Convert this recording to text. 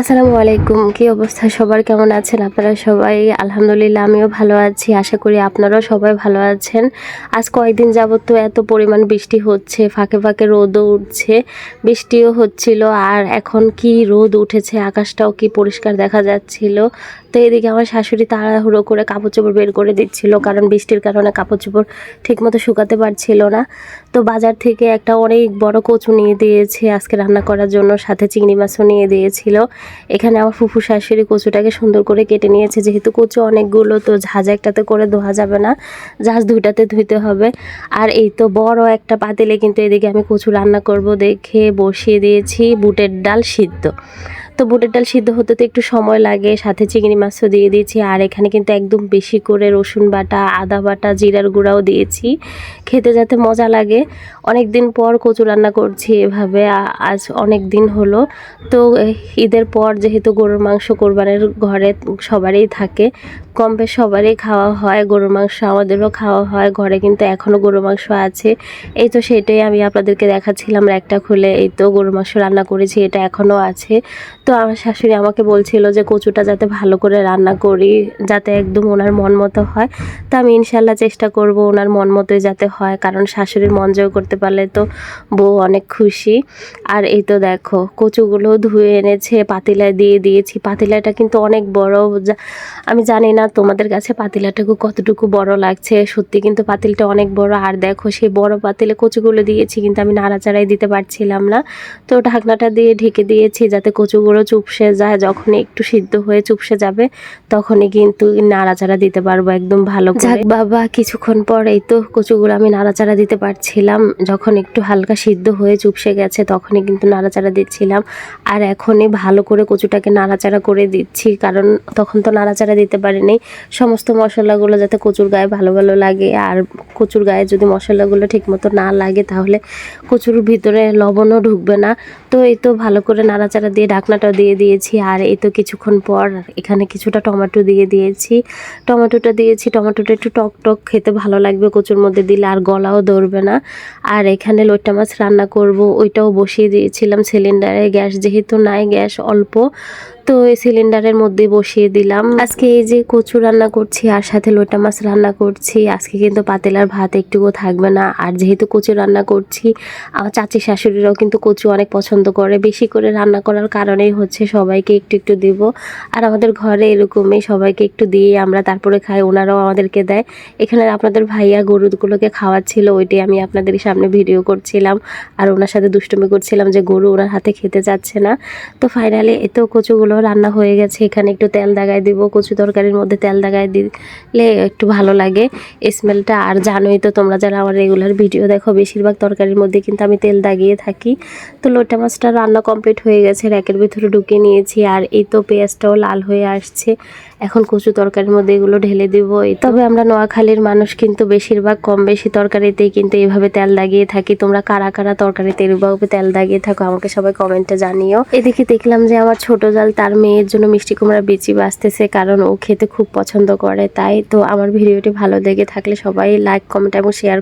আসসালামু আলাইকুম। কি অবস্থা? সবার কেমন আছেন? আপনারা সবাই? আলহামদুলিল্লাহ, আমিও ভালো আছি। আশা করি আপনারাও সবাই ভালো আছেন। আজ কয়েকদিন যাবত তো এত পরিমাণ বৃষ্টি হচ্ছে, ফাঁকে ফাঁকে রোদও উঠছে, বৃষ্টিও হচ্ছিল। আর এখন কি রোদ উঠেছে, আকাশটাও কি পরিষ্কার দেখা যাচ্ছিল। তো এদিকে আমার শাশুড়ি তাড়াহুড়ো করে কাপড় চোপড় বের করে দিচ্ছিল, কারণ বৃষ্টির কারণে কাপড় চোপড় ঠিকমতো শুকাতে পারছিল না। তো বাজার থেকে একটা অনেক বড় কচু নিয়ে দিয়েছে, আজকে রান্না করার জন্য। সাথে চিংড়ি মাছও নিয়ে দিয়েছিল। এখানে আমার ফুফু শাশুড়ি কচুটাকে সুন্দর করে কেটে নিয়েছে। যেহেতু কচু অনেকগুলো, তো ঝাঁজ একটাতে করে ধোয়া যাবে না। ঝাঁজ দুইটাতে ধুইতে হবে। আর এই তো বড় একটা পাতিলে কিন্তু এদিকে আমি কচু রান্না করব দেখে বসিয়ে দিয়েছি বুটের ডাল সিদ্ধ। তো বুটের ডাল সিদ্ধ হতে তো একটু সময় লাগে, সাথে চিংড়ি মাছও দিয়ে দিয়েছি, আর এখানে কিন্তু একদম বেশি করে রসুন বাটা, আদা বাটা, জিরার গুঁড়াও দিয়েছি, খেতে যাতে মজা লাগে। অনেক দিন পর কচু রান্না করছি এভাবে আজ অনেক দিন হলো। তো ঈদের পর যেহেতু গরুর মাংস কোরবানের ঘরে সবারই থাকে কম বেশ সবারই খাওয়া হয়, গরুর মাংস আমাদেরও খাওয়া হয়, ঘরে কিন্তু এখনও গরুর মাংস আছে। এই তো সেটাই আমি আপনাদেরকে দেখাচ্ছিলাম একটা খুলে, এই তো গরুর মাংস রান্না করেছি, এটা এখনও আছে। তো আমার শাশুড়ি আমাকে বলছিল যে কচুটা যাতে ভালো করে রান্না করি, যাতে একদম ওনার মন মতো হয়। তো আমি ইনশাল্লাহ চেষ্টা করব ওনার মন মতোই যাতে হয়, কারণ শাশুড়ির মন জয় করতে পারলে তো বউ অনেক খুশি। আর এই তো দেখো, কচুগুলো ধুয়ে এনেছে, পাতিলায় দিয়ে দিয়েছি। পাতিলাটা কিন্তু অনেক বড় আমি জানি না তোমাদের কাছে পাতিলাটুকু কতটুকু বড় লাগছে? সত্যি কিন্তু পাতিলটা অনেক বড়। আর দেখো, সেই বড় পাতিলে কচুগুলো দিয়েছি, কিন্তু আমি নাড়াচাড়াই দিতে পারছিলাম না। তো ঢাকনাটা দিয়ে ঢেকে দিয়েছি যাতে কচুগুলো চুপসে যায়। যখন একটু সিদ্ধ হয়ে চুপসে যাবে, তখনই কিন্তু নাড়াচাড়া দিতে পারব একদম ভালো যাক বাবা, কিছুক্ষণ পর এই তো কচুগুলো আমি নাড়াচাড়া দিতে পারছিলাম। যখন একটু হালকা সিদ্ধ হয়ে চুপসে গেছে, তখনই কিন্তু নাড়াচাড়া দিচ্ছিলাম। আর এখনই ভালো করে কচুটাকে নাড়াচাড়া করে দিচ্ছি, কারণ তখন তো নাড়াচাড়া দিতে পারিনি। সমস্ত মশলাগুলো যাতে কচুর গায়ে ভালো ভালো লাগে। আর কচুর গায়ে যদি মশলাগুলো ঠিকমতো না লাগে, তাহলে কচুর ভিতরে লবণও ঢুকবে না। তো এই তো ভালো করে নাড়াচাড়া দিয়ে ঢাকনাটা দিয়ে দিয়েছি। আর এই তো কিছুক্ষণ পর এখানে কিছুটা টমেটো দিয়ে দিয়েছি। টমেটোটা দিয়েছি। টমেটোটা একটু টক টক খেতে ভালো লাগবে কচুর মধ্যে দিলে, আর গলাও ধরবে না। আর এখানে লোট্টা মাছ রান্না করব, ওইটাও বসিয়ে দিয়েছিলাম সিলিন্ডারে। গ্যাস যেহেতু নাই, গ্যাস অল্প। তো এই সিলিন্ডারের মধ্যে বসিয়ে দিলাম। আজকে এই যে কচু রান্না করছি, আর সাথে লোটা মাছ রান্না করছি। আজকে কিন্তু পাতেলার ভাত একটুকু থাকবে না। আর যেহেতু কচু রান্না করছি, আমার চাচি শাশুড়িরাও কিন্তু কচু অনেক পছন্দ করে। বেশি করে রান্না করার কারণেই হচ্ছে সবাইকে একটু একটু দিব। আর আমাদের ঘরে এরকমই সবাইকে একটু দিয়ে আমরা তারপরে খাই, ওনারাও আমাদেরকে দেয়। এখানে আপনাদের ভাইয়া গরুগুলোকে খাওয়াচ্ছিল, ওইটাই আমি আপনাদের সামনে ভিডিও করছিলাম। আর ওনার সাথে দুষ্টুমি করছিলাম যে গরু ওনার হাতে খেতে যাচ্ছে না। তো ফাইনালি এতো কচুগুলো রান্না হয়ে গেছে, এখানে একটু তেল দাগায় দিব, কচু তরকারির মধ্যে তেল দাগায় দিলে একটু ভালো লাগে। স্মেলটা আর জানোই তো তোমরা যারা আমার রেগুলার ভিডিও দেখো, বেশিরভাগ তরকারির মধ্যে কিন্তু আমি তেল দাগিয়ে থাকি। তো লোটা মাছটা রান্না কমপ্লিট হয়ে গেছে, র্যাকের ভিতরে ঢুকিয়ে নিয়েছি আর এই তো পেঁয়াজটাও লাল হয়ে আসছে। এখন কচু তরকারির মধ্যে এগুলো ঢেলে দিব। তবে আমরা নোয়াখালীর মানুষ কিন্তু বেশিরভাগ কম বেশি তরকারিতেই কিন্তু এইভাবে তেল দাগিয়ে থাকি। তোমরা কারা কারা তরকারিতে এরভাবে তেল দাগিয়ে থাকো আমাকে সবাই কমেন্টে জানিও। এদিকে দেখলাম যে আমার ছোট জাল তার মেয়ের জন্য মিষ্টি কুমড়া বিচি বাঁচতেছে, কারণ ও খেতে খুব পছন্দ করে, তাই তো আমার ভিডিওটি ভালো লেগে থাকলে সবাই লাইক কমেন্ট এবং শেয়ার